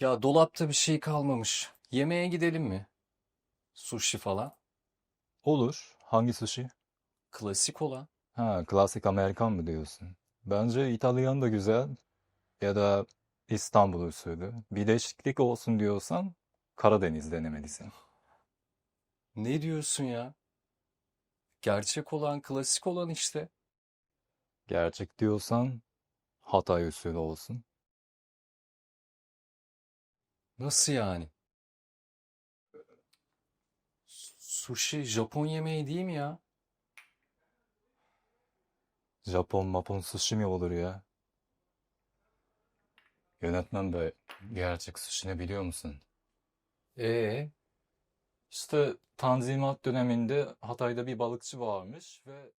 Ya dolapta bir şey kalmamış. Yemeğe gidelim mi? Sushi falan. Olur. Hangi sushi? Klasik olan. Ha, klasik Amerikan mı diyorsun? Bence İtalyan da güzel. Ya da İstanbul usulü. Bir değişiklik olsun diyorsan Karadeniz denemelisin. Ne diyorsun ya? Gerçek olan, klasik olan işte. Gerçek diyorsan Hatay usulü olsun. Nasıl yani? Sushi Japon yemeği değil mi ya? Japon mapon sushi mi olur ya? Yönetmen bey, gerçek sushi ne biliyor musun? Ee, İşte Tanzimat döneminde Hatay'da bir balıkçı varmış ve